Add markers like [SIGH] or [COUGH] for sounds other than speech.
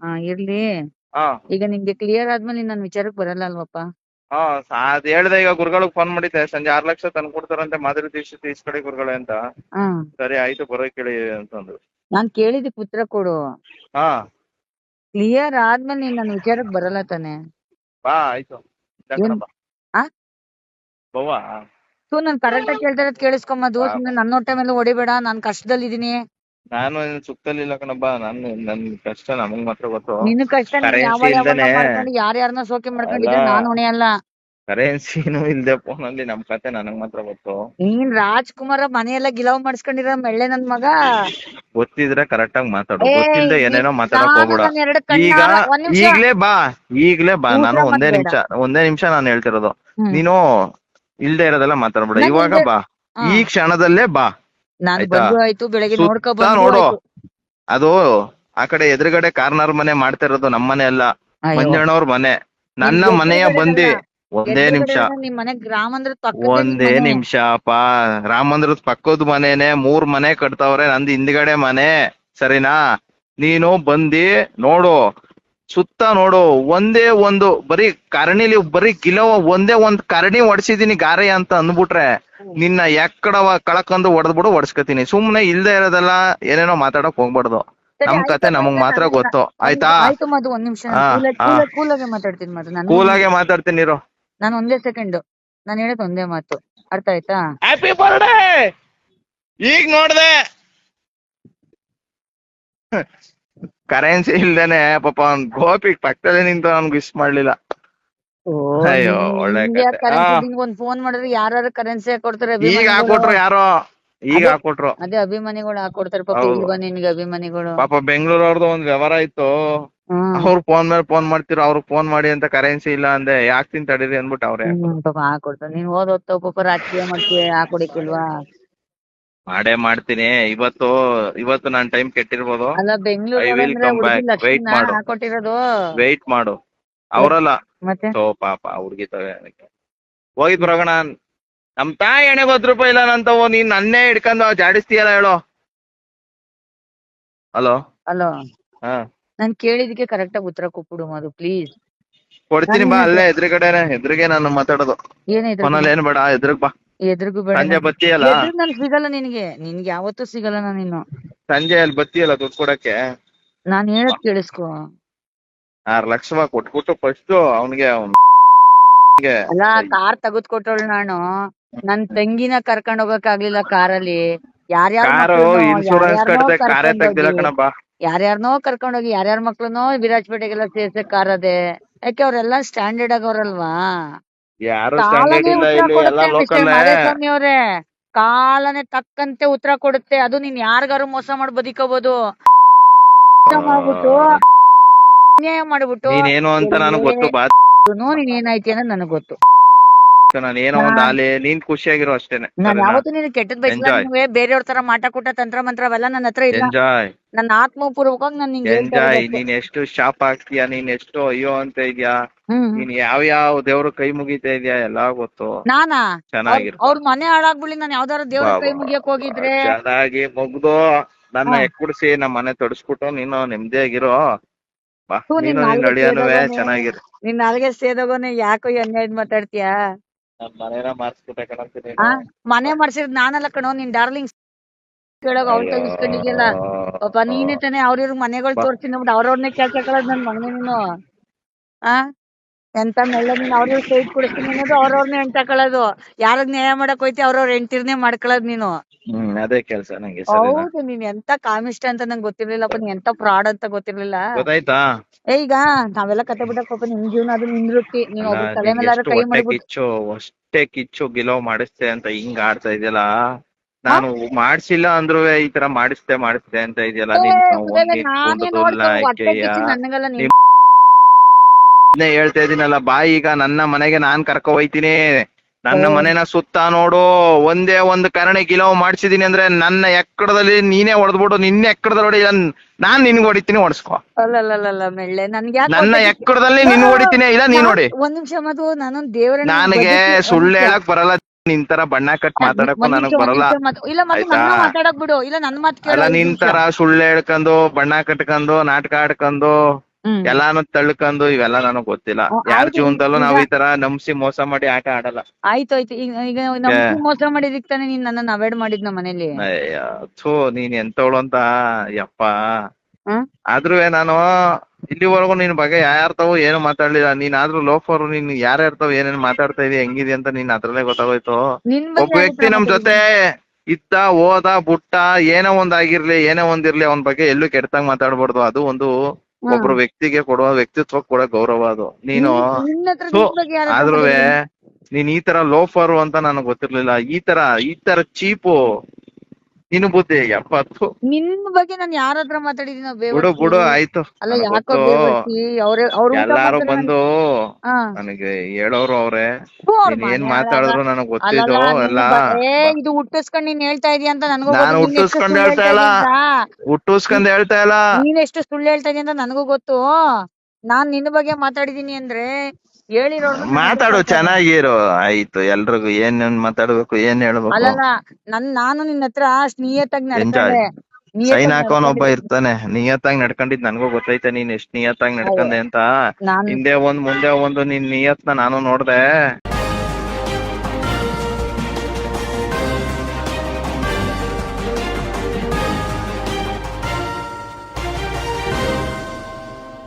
ಹಾ ಇರ್ಲಿ. ಹಾ. ಈಗ ನಿಮ್ಗೆ ಕ್ಲಿಯರ್ ಆದ್ಮೇಲೆ ನನ್ ವಿಚಾರಕ್ ಬರಲ್ಲ ಅಲ್ವಪ್ಪ ಹಾ ಅದ್ ಹೇಳ್ದೆ ಈಗ ಗುರುಗಳಿಗೆ ಫೋನ್ ಮಾಡಿದ್ದೆ. ಸಂಜೆ ಆರ್ ಲಕ್ಷ ತಂದು ಕೊಡ್ತಾರಂತೆ ಮಾದರಿ ದೀಕ್ಷಿತ್ ಇಸ್ಕಡಿ ಗುರುಗಳೇ ಅಂತ. ಹಾ. ಸರಿ ಆಯ್ತು ಬರೋ ಕೇಳಿ ಅಂತಂದ್ರು. ನಾನ್ ಕೇಳಿದಕ್ ಉತ್ತರ ಕೊಡು. ಹಾ. ಕ್ಲಿಯರ್ ಆದ್ಮೇಲೆ ನೀನ್ ನನ್ ವಿಚಾರಕ್ ಬರಲ್ಲ ತಾನೆ? ಬಾ ಆಯ್ತು. ಹಾ ಏನ್- ಆ? ಬವ್ವ? ಸೊ ನಾನ್ ಕರೆಕ್ಟ್ ಆಗಿ ಕೇಳ್ತಾ ಇರೋದ್ ಕೇಳಿಸ್ಕೊಂಬದು ಬಾ, ಸುಮ್ನೆ ನನ್ನ ಹೊಟ್ಟೆ ಮೇಲೆ ಹೊಡಿಬೇಡ ನಾನ್ ಕಷ್ಟದಲ್ಲಿ ಇದೀನಿ ನಾನು ಏನ್ ಸುತ್ತಲಿಲ್ಲ ಕಣಬ್ಬ ನಾನು ನನ್ ಕಷ್ಟ ನಮಗ್ ಮಾತ್ರ ಗೊತ್ತು. ನಿನ್ ಕಷ್ಟ ನೀನ್ Currency ಯಾವಾಗ ಯಾವಾಗ ಇಲ್ದೇನೆ- ಮಾಡ್ಕೊಂಡು ಯಾರ್ಯಾರನ್ನ ಸೋಕೆ ಮಾಡ್ಕೊಂಡಿದ್ರೆ ಅಲ್ಲ. ನಾನ್ ಹೊಣೆ ಅಲ್ಲ. ಕರೆನ್ಸಿನೂ ಇಲ್ದೆ ಫೋನ್ ಅಲ್ಲಿ ನಮ್ ಕತೆ ನನಗ್ ಮಾತ್ರ ಗೊತ್ತು. ನೀನ್ ರಾಜ್ಕುಮಾರ ಮನೆಯೆಲ್ಲ ಗಿಲಾವ್ ಮಾಡಿಸ್ಕೊಂಡಿರೋ ಮೆಳ್ಳೆ ನನ್ ಮಗ? ಗೊತ್ತಿದ್ರೆ ಕರೆಕ್ಟ್ ಆಗಿ ಮಾತಾಡು. ಗೊತ್ತಿಲ್ದೆ ಏನೇನೋ ಮಾತಾಡಕ್ ನಾನು ಹೋಗ್ಬೇಡ. ನನ್ನ ಎರಡು ಈಗ ಕಣ್ಣಾರ ಒಂದ್ ನಿಮಿಷ. ಈಗ್ಲೇ ಬಾ ಈಗ್ಲೇ ಬಾ. ಊಟ ನಾನು ಒಂದೇ ನಿಮಿಷ ಒಂದೇ ನಿಮಿಷ ನಾನು ಹೇಳ್ತಿರೋದು. ಹ್ಮ್. ನೀನು ಇಲ್ದೆ ಇರೋದೆಲ್ಲ ಮಾತಾಡ್ಬೇಡ. ನಾನ್ ಇವಾಗ ಇಲ್ದೇ- ಬಾ. ಹಾ. ಈ ಕ್ಷಣದಲ್ಲೇ ಬಾ. ನಾನ್ ಆಯ್ತಾ? ಬಂದು ಆಯ್ತು ಬೆಳಗ್ಗೆ ಸುತ್ತ ನೋಡ್ಕೊ ಬಂದು ನೋಡು. ಆಯ್ತು. ಅದು ಆ ಕಡೆ ಎದುರುಗಡೆ ಕಾರ್ನರ್ ಮನೆ ಮಾಡ್ತಿರೋದು ನಮ್ಮ ಮನೆ ಅಲ್ಲ. ಮಂಜಣ್ಣವ್ರ ಮನೆ. ನನ್ನ ಮನೆಯ ಎದುರುಗಡೆ ಬಂದಿ. ಒಂದೇ ನಿಮಿಷ. ಅಂದ್ರೆ ನಿಮ್ ಮನೆ ಗ್ರಾಮ ಅಂದ್ರೆ ಪಕ್ಕದ ಒಂದೇ ನಿಮಿಷ ಅಪ್ಪ. ರಾಮಂದ್ರದ ಮಂದಿರದ ಪಕ್ಕದ ಮನೆನೆ ಮೂರ್ ಮನೆ ಕಟ್ತಾವ್ರೆ ನಂದು ಹಿಂದ್ಗಡೆ ಮನೆ. ಸರಿನಾ? ನೀನು ಬಂದಿ ನೋಡು. ಸುತ್ತ ನೋಡು ಒಂದೇ ಒಂದು ಬರೀ ಕರಣಿಲಿ ಬರೀ ಗಿಲವ ಒಂದೇ ಒಂದ್ ಕರಣಿ ಹೊಡ್ಸಿದೀನಿ ಗಾರೆ ಅಂತ ಅಂದ್ಬಿಟ್ರೆ ನಿನ್ನ ಎಕ್ಕಡವ ಕಳಕಂದು ಹೊಡೆದ್ಬಿಡು ಹೊಡ್ಸ್ಕತೀನಿ ಸುಮ್ನೆ ಇಲ್ದೇ ಇರೋದಲ್ಲ ಏನೇನೋ ಮಾತಾಡಕ್ ಹೋಗ್ಬಾರ್ದು. ನಮ್ ಕತೆ ನಮಗ್ ಮಾತ್ರ ಗೊತ್ತು. ಆಯ್ತಾ ಆಯ್ತು? ಮಧು ಒಂದ್ ನಿಮಿಷ ಹಾ, ಹಾ. ಕೂಲಾಗೆ ಮಾತಾಡ್ತೀನಿ ಮಧು ನಾನು ಕೂಲಾಗೆ ಮಾತಾಡ್ತೀನಿ ಇರು. ನಾನು ಒಂದೇ ಸೆಕೆಂಡ್. ನಾನು ಹೇಳೋದು ಒಂದೇ ಮಾತು. ಅರ್ಥ ಆಯ್ತಾ? ಹ್ಯಾಪಿ ಬರ್ಡೇ ಈಗ ನೋಡ್ದೆ. [LAUGHS] ಕರೆನ್ಸಿ ಇಲ್ದೇನೆ ಪಾಪ ಅವ್ನ್ ಗೋಪಿ ಪಕ್ಕದಲ್ಲೇ ನಿಂತು ಅವ್ನ್ ವಿಶ್ ಮಾಡ್ಲಿಲ್ಲ ಅಯ್ಯೋ, ಒಳ್ಳೆ ಕತೆ. ಆ. ಒಂದ್ ಫೋನ್ ಮಾಡಿದ್ರೆ ಯಾರು ಕರೆನ್ಸಿ ಹಾಕೊಡ್ತಾರೆ ಈಗ ಅಭಿಮಾನಿಗಳು? ಹಾಕೊಟ್ರು ಯಾರೋ ಈಗ ಅದೇ- ಹಾಕೊಟ್ರು ಅದೇ ಅಭಿಮಾನಿಗಳು ಹಾಕೊಡ್ತಾರೆ ಪಾಪ ಹೌದು. ಇಲ್ವಾ ನಿನ್ಗೆ ಅಭಿಮಾನಿಗಳು ಪಾಪ ಬೆಂಗಳೂರು ಅವ್ರದ್ದು ಒಂದ್ ವ್ಯವಹಾರ ಇತ್ತು ಹ್ಮ್ ಅವ್ರು ಫೋನ್ ಮೇಲೆ ಫೋನ್ ಮಾಡ್ತಿರೋ ಅವ್ರಿಗೆ ಫೋನ್ ಮಾಡಿ ಅಂತ ಕರೆನ್ಸಿ ಇಲ್ಲ ಅಂದೆ ಯಾಕೆ ತಿಂತ ತಡೀರಿ ಅಂದ್ಬಿಟ್ಟು ಅವ್ರೆ ಹ್ಮ್ ಪಾಪ ಹಾಕೊಡ್ತಾರೆ ನೀನ್ ಓದೋತ್ತ ಪಾಪ ರಾಜಕೀಯ ಮಾಡ್ತೀಯ ಹಾಕೊಡಿಕಿಲ್ವಾ ಮಾಡೇ ಮಾಡ್ತೀನಿ. ಇವತ್ತು ಇವತ್ತು ನಾನ್ ಟೈಮ್ ಕೆಟ್ಟಿರ್ಬೋದು. ಅಲ್ಲ ವಿಲ್ ಕಮ್ ಬ್ಯಾಕ್ ಲಕ್ಷ್ಮಿನ ಮಾಡು. ವೆಯ್ಟ್ ಮಾಡು. ಅವರಲ್ಲ. ಮತ್ತೆ? ಸೊ ಪಾಪ ಹುಡ್ಗಿ ತವೆ ಹೋಗಿದ್ ಬರೋಣ ನಮ್ ತಾಯಿ ಎಣೆಗೆ ಹತ್ತು ರೂಪಾಯಿ ಇಲ್ಲ ನಂತವು. ನೀನ್ ನನ್ನೇ ಹಿಡ್ಕೊಂಡು ಜಾಡಿಸ್ತೀಯಲ್ಲ ಹೇಳೋ. ಹಲೋ? ಹಲೋ? ಹಾ. ನಾನ್ ಕೇಳಿದಕ್ಕೆ ಕರೆಕ್ಟ್ ಆಗಿ ಉತ್ತರ ಕೊಟ್ಬಿಡು ಅದು ಪ್ಲೀಸ್ ಕೊಡ್ತೀನಿ ಬಾ ಅಲ್ಲೇ ಎದುರುಗಡೆನೆ ಎದುರಿಗೆ ನಾನು ಮಾತಾಡೋದು. ಏನ್ ಬೇಡ ಎದುರುಗ್ ಬಾ. ಎದುರಿಗೂ ಬೇಡ. ಸಂಜೆ ಬತ್ತೀಯಲ್ಲ? ನನ್ ಸಿಗಲ್ಲ ನಿನ್ಗೆ. ನಿನ್ಗೆ ಯಾವತ್ತೂ ಸಿಗಲ್ಲ ನಾನು ಇನ್ನು. ಸಂಜೆ ಅಲ್ಲಿ ಬತ್ತಿಯಲ್ಲ ದುಡ್ಡು ಕೊಡಕ್ಕೆ? ನಾನ್ ಹೇಳದ್ ಕೇಳಿಸ್ಕೊ. ಆರ್ ಲಕ್ಷ ಕೊಟ್ಬಿಟ್ಟು ಫಸ್ಟ್ ಅವನಿಗೆ ಅಲ್ಲ ಕಾರ್ ತಗದ್ ಕೊಟ್ಟವಳು ನಾನು. ನನ್ ತಂಗಿನ ಕರ್ಕೊಂಡ್ ಹೋಗಕ್ ಆಗ್ಲಿಲ್ಲ ಕಾರಲ್ಲಿ ಕಾರು ಇನ್ಶೂರೆನ್ಸ್ ಕಟ್ಟದೆ ಕಾರೇ ತೆಗ್ದಿಲ್ಲ ಕಣಪ್ಪ. ಯಾರ್ಯಾರನೋ ಕರ್ಕೊಂಡ್ ಹೋಗಿ ಯಾರ್ಯಾರ ಮಕ್ಳನ್ನೋ ವಿರಾಜಪೇಟೆಗೆಲ್ಲ ಸೇರ್ಸೆ ಕಾರ್ ಅದೇ. ಯಾಕೆ ಅವ್ರೆಲ್ಲ ಸ್ಟ್ಯಾಂಡರ್ಡ್ ಆಗವ್ರಲ್ವಾ ಯಾರು ಸ್ಟ್ಯಾಂಡರ್ಡ್ ಇಲ್ಲ ಇಲ್ಲಿ ಎಲ್ಲ ಕೊಡುತ್ತೆ ಲೋಕಲ್ ಮಿಸ್ಟರ್ ಅವ್ರೆ. ಕಾಲನೇ ತಕ್ಕಂತೆ ಉತ್ತರ ಕೊಡುತ್ತೆ. ಅದು ನೀನ್ ಯಾರಿಗಾರು ಮೋಸ ಮಾಡಿ ಬದುಕೋಬಹುದು ಮಾಡ್ಬಿಟ್ಟು ಅನ್ಯಾಯ ಮಾಡ್ಬಿಟ್ಟು. ನೀನೇನು ಅಂತ ನನಗ್ ಗೊತ್ತು ಬಾ. ನೀನ್ ಏನಾಯ್ತಿ ಅನ್ನೋದು ನನಗ್ ಗೊತ್ತು. ನಾನು ಏನೋ ಒಂದ್ ಆಲೆ ನೀನ್ ಖುಷಿಯಾಗಿರೋ ಅಷ್ಟೇನೆ. ನಾನ್ ಯಾವತ್ತೂ ನೀನು ಕೆಟ್ಟದ್ ಬಯಸಿಲ್ಲ Enjoy. ಬೇರೆಯವ್ರ ತರ ಮಾಟ ಕೊಟ್ಟ ತಂತ್ರ ಮಂತ್ರ ಅವೆಲ್ಲ ನನ್ನ ಹತ್ರ ಇಲ್ಲ. ಎಂಜಾಯ್ ನನ್ನ ಆತ್ಮಪೂರ್ವಕವಾಗಿ ನಾನು ನಿಂಗೆ ಹೇಳ್ತಾ ಎಂಜಾಯ್ ಇರೋದು. ನೀನ್ ಎಷ್ಟು ಶಾಪ್ ಹಾಕ್ತೀಯಾ ನೀನ್ ಎಷ್ಟು ಅಯ್ಯೋ ಅಂತ ಇದ್ಯಾ? ಹ್ಮ್. ನೀನ್ ಯಾವ ಯಾವ ದೇವ್ರ ಕೈ ಮುಗಿತಾ ಇದ್ಯಾ? ಎಲ್ಲಾ ಗೊತ್ತು. ನಾನಾ? ಚೆನ್ನಾಗಿರು ಅವ್ರ ಮನೆ ಹಾಳಾಗ್ಬಿಡ್ಲಿ. ನಾನು ಯಾವ್ದಾರ ದೇವ್ರ ಕೈ. ಮುಗಿಯಕ್ ಹೋಗಿದ್ರೆ. ಚೆನ್ನಾಗಿ ಮುಗ್ದು ನನ್ನ. ಎಕ್ಕುಡ್ಸಿ ನಮ್ಮ ಮನೆ ತೊಡಸ್ಬಿಟ್ಟು ನೀನು ನೆಮ್ಮದಿಯಾಗಿರೋ ಬಾ ಹ್ಞೂ, ನಿನ್ ನೀನು ನಿನ್ ನಾಲ್ಗೆ ಅಳಿಯನುವೆ ಸೇದೋಗನೆ. ಚೆನ್ನಾಗಿರು. ನಿನ್ ನಾಲ್ಗೆ ಸೇದೋಗೋನೆ ಯಾಕೋ ಎಣ್ಣೆ ಮಾತಾಡ್ತೀಯಾ? ನನ್ ಮನೇನ ಮಾರ್ಸ್ಬಿಟ್ಟೆ ಕಣಂತೀನಿ ಆ ಮನೆ ಮಾಡ್ಸಿದ್ ನಾನಲ್ಲ ಕಣೋ ನಿನ್ ಡಾರ್ಲಿಂಗ್ ಕೇಳೋಗ ಅವ್ರ ಇಸ್ಕೊಂಡಿದ್ಯಲ್ಲ. ಪಾಪ ನೀನೇ ತಾನೇ ಅವ್ರಿವ್ರ ಮನೆಗಳು. ತೋರ್ಸಿ ನಮ್ದು ಅವ್ರವ್ರನ್ನೇ ಕೆಲ್ಸ ಕಳದ್ ನನ್ ಮಗನೇ ನೀನು ಆ? ಎಂತ ಮೆಲ್ಲ ನೀನ್ ಅವ್ರ ಸೈಡ್ ಕೊಡಿಸ್ತೀನಿ ಅನ್ನೋದು ಅವ್ರವ್ರನ್ನೇ ಎಂಟಾಕೊಳ್ಳೋದು ಕಳೋದು ನ್ಯಾಯ ಮಾಡಕ್ ಹೋಯ್ತಿ ಅವ್ರವ್ರ ಹೆಂಡ್ತಿರ್ನೇ ಮಾಡ್ಕೊಳ್ಳೋದ್ ನೀನು. ಹ್ಮ್ ಅದೇ ಕೆಲ್ಸ ನಂಗೆ ಸರಿನಾ? ಹೌದು ನೀನ್ ಎಂತ ಕಾಮಿಷ್ಟ ಅಂತ ನಂಗೆ ಗೊತ್ತಿರ್ಲಿಲ್ಲಪ್ಪ ನೀನ್ ಎಂತ ಫ್ರಾಡ್ ಅಂತ ಗೊತ್ತಿರ್ಲಿಲ್ಲ. ಗೊತ್ತಾಯ್ತಾ? ಏ ಈಗ ನಾವೆಲ್ಲ ಕತೆ ಬಿಡಕ್ ಪಾಪ ನಿಮ್ ಜೀವನ ಅದು ನಿನ್ ವೃತ್ತಿ ನೀವ್ ಒಬ್ರ ತಲೆ ಮೇಲೆ ಎಷ್ಟು ಕೈ ಹೊಟ್ಟೆ ಮಾಡ್ಬಿಟ್ಟು ಕಿಚ್ಚು ಅಷ್ಟೇ ಕಿಚ್ಚು ಗಿಲೋ ಮಾಡಿಸ್ತೆ ಅಂತ ಹಿಂಗ್ ಆಡ್ತಾ ಇದೆಯಲ್ಲ? ನಾನು ಮಾಡ್ಸಿಲ್ಲ ಅಂದ್ರು ಈ ತರ ಮಾಡಿಸ್ತೆ ಮಾಡಿಸ್ತೆ ಅಂತ ಇದೆಯಲ್ಲ ಏ, ನಿನ್ ಉದಯ್ ನಾನೇ ನೋಡ್ಕೊಂಡು ಹೊಟ್ಟೆ ಕಿಚ್ಚು ನನಗಲ್ಲ ನೀನ್ ಇದನ್ನೇ ಹೇಳ್ತಾ ಇದೀನಲ್ಲ ಬಾ ಈಗ ನನ್ನ ಮನೆಗೆ ನಾನ್ ಕರ್ಕೊ ಹೋಯ್ತೀನಿ. ನನ್ನ. ಮನೆನ ಸುತ್ತ ನೋಡು. ಒಂದೇ ಒಂದು ಕರಣೆ ಗಿಲೋ ಮಾಡ್ಸಿದೀನಿ ಅಂದ್ರೆ ನನ್ನ ಎಕ್ಕಡದಲ್ಲಿ ನೀನೇ ಹೊಡೆದ್ಬಿಟ್ಟು ನಿನ್ನ ಎಕ್ಕಡದಲ್ಲಿ ಹೊಡಿ ನಾನ್- ನಾನ್ ನಿನ್ಗೆ ಹೊಡಿತೀನಿ ಹೊಡ್ಸ್ಕೊ ಅಲ್ಲಲ್ಲಲ್ಲ ಮೆಳ್ಳೆ ನನ್ಗೆ ಯಾಕೆ ನನ್ನ ಎಕಡದಲ್ಲಿ? ಎಕ್ಕಡದಲ್ಲಿ ನಿನ್ ಹೊಡಿತೀನಿ ಇಲ್ಲ ನೀನ್ ನೋಡಿ ಒಂದ್ ನಿಮಿಷ ದೇವರ ನನಗೆ ಸುಳ್ಳು ಹೇಳಕ್ ಬರಲ್ಲ. ನಿನ್ ತರ ಬಣ್ಣ ಕಟ್ ಮಾತಾಡಕ್ಕೂ ನನಗ್ ಬರಲ್ಲ. ಇಲ್ಲ ಆಯ್ತಾ? ನನ್ನ ಮಾತಾಡಕ್ ಬಿಡು. ಇಲ್ಲ ನನ್ ಮಾತು ಕೇಳು ಅಲ್ಲ ಒಂದ್ ನಿನ್ ನಿಮಿಷ. ತರ ಸುಳ್ಳು ಹೇಳ್ಕೊಂಡು ಬಣ್ಣ ಕಟ್ಕೊಂಡು ನಾಟಕ ಆಡ್ಕೊಂಡು ಎಲ್ಲಾನು ತಳ್ಕೊಂಡು ಇವೆಲ್ಲ ನನಗ್ ಗೊತ್ತಿಲ್ಲ. ಯಾರ್ ಜೀವನದಲ್ಲೂ ನಾವ್ ಈ ತರ ನಂಬಿಸಿ ಮೋಸ ಮಾಡಿ ಆಟ ಆಡಲ್ಲ. ಆಯ್ತು ಆಯ್ತು. ಈಗ ಈಗ ನಮ್ಗೆ ಮೋಸ ಮಾಡಿದಿಕ್ ತಾನೇ ನೀನ್ ನನ್ನನ್ನ ಅವಾಯ್ಡ್ ಮಾಡಿದ್ ನಮ್ಮ ಮನೇಲಿ. ಅಯ್ಯ, ಥು ನೀನ್ ಎಂತವಳು ಅಂತ ಯಪ್ಪ. ಹ್ಮ್ ಆದ್ರೂ ನಾನು ಇಲ್ಲಿವರೆಗೂ ನಿನ್ ಬಗ್ಗೆ ಯಾರ್ತಾವು ಏನು ಮಾತಾಡ್ಲಿಲ್ಲ. ನೀನ್ ಆದ್ರೂ ಲೋಫರ್ ನೀನ್ ಯಾರ್ಯಾರ್ತಾವ ಏನೇನ್ ಮಾತಾಡ್ತಾ ಇದೀಯ ಹೆಂಗಿದೆ ಅಂತ ನಿನ್ ಅದ್ರಲ್ಲೇ ಗೊತ್ತಾಗೋಯ್ತು. ನಿನ್ ಒಬ್ಬ ಬಗ್ಗೆ ವ್ಯಕ್ತಿ ನಮ್ ಜೊತೆ ಇದ್ದ ಹೋದ ಬುಟ್ಟ ಏನೋ ಒಂದಾಗಿರ್ಲಿ ಏನೋ ಒಂದಿರ್ಲಿ ಅವನ್ ಬಗ್ಗೆ ಎಲ್ಲೂ ಕೆಟ್ಟಂಗ್ ಮಾತಾಡ್ಬಾರ್ದು. ಅದು ಒಂದು. ಒಬ್ರು ವ್ಯಕ್ತಿಗೆ ಕೊಡುವ ವ್ಯಕ್ತಿತ್ವ ಕೂಡ ಗೌರವ ಅದು. ನೀನು ಆದ್ರೂ ನೀನ್ ಈ ತರ ಲೋಫರು ಅಂತ ನನಗೆ ಗೊತ್ತಿರ್ಲಿಲ್ಲ. ಈ ತರ ಈ ತರ ಚೀಪು ನೀನು ಬುದ್ಧಿ ಎಪ್ಪತ್ತು. ನಿನ್ ಬಗ್ಗೆ ನಾನು ಯಾರ ಹತ್ರ ಮಾತಾಡಿದೀನೋ ಬಿಡು? ಬಿಡು ಆಯ್ತು ಅಲ್ಲ ಯಾಕೋ ಗೊತ್ತು. ಬೇವರ್ಸಿ ಅವ್ರ ಅವ್ರ ಊಟ ಎಲ್ಲಾರು ಮಾಡ್ತಾರೆ ಬಂದು ಹಾ. ನನಗೆ ಹೇಳೋರು ಅವ್ರೆ ನೀನ್ ಏನ್ ಮನೆ ಮಾತಾಡಿದ್ರು ಹಾಳಾಗ- ನನಗ್ ಗೊತ್ತಿದ್ದು ಅಲ್ಲಲ್ಲ, ನಿನ್ ಎಲ್ಲ ಬ- ಏ ಇದು ಹುಟ್ಟಿಸ್ಕೊಂಡ್ ನೀನ್ ಹೇಳ್ತಾ ಇದೀಯ ಅಂತ ನನಗೂ ನಾನು ಗೊತ್ತು. ನೀನ್ ಎಷ್ಟು ಹುಟ್ಟಿಸ್ಕೊಂಡ್ ಸುಳ್ಳು ಹೇಳ್ತಾ ಹೇಳ್ತಾ ಇಲ್ಲ. ಇದೀಯ. ಹುಟ್ಟುಸ್ಕೊಂಡ್ ಹೇಳ್ತಾ ಇಲ್ಲ ನೀನ್ ಎಷ್ಟು ಸುಳ್ಳು ಹೇಳ್ತಾ ಇದೀಯ ಅಂತ ನನಗೂ ಗೊತ್ತು ನಾನ್ ನಿನ್ನ ಬಗ್ಗೆ ಮಾತಾಡಿದೀನಿ ಅಂದ್ರೆ ಮಾತಾಡು ಚೆನ್ನಾಗಿರು. ಆಯ್ತು ಎಲ್ರಿಗೂ ಏನ್ ಮಾತಾಡ್ಬೇಕು ಏನ್ ಹೇಳ್ಬೇಕು? ಅಲ್ಲಲ್ಲ ನನ್ ನಾನು ನಿನ್ನ ಹತ್ರ ನಿಯತ್ತಾಗಿ ನಡ್ಕೊಂಡೆ. ಸೈನ್ ಹಾಕೋನ್ ಒಬ್ಬ ಇರ್ತಾನೆ. ನಿಯತ್ತಾಗಿ ನಡ್ಕೊಂಡಿದ್ ನನಗೂ ಗೊತ್ತೈತೆ ನೀನ್ ಎಷ್ಟ್ ನಿಯತ್ತಾಗಿ ನಡ್ಕೊಂಡೆ ಅಂತ. ನಾನು ಹಿಂದೆ ಒಂದ್ ಮುಂದೆ ಒಂದು ನಿನ್ ನಿಯತ್ನ ನಾನು ನೋಡ್ದೆ.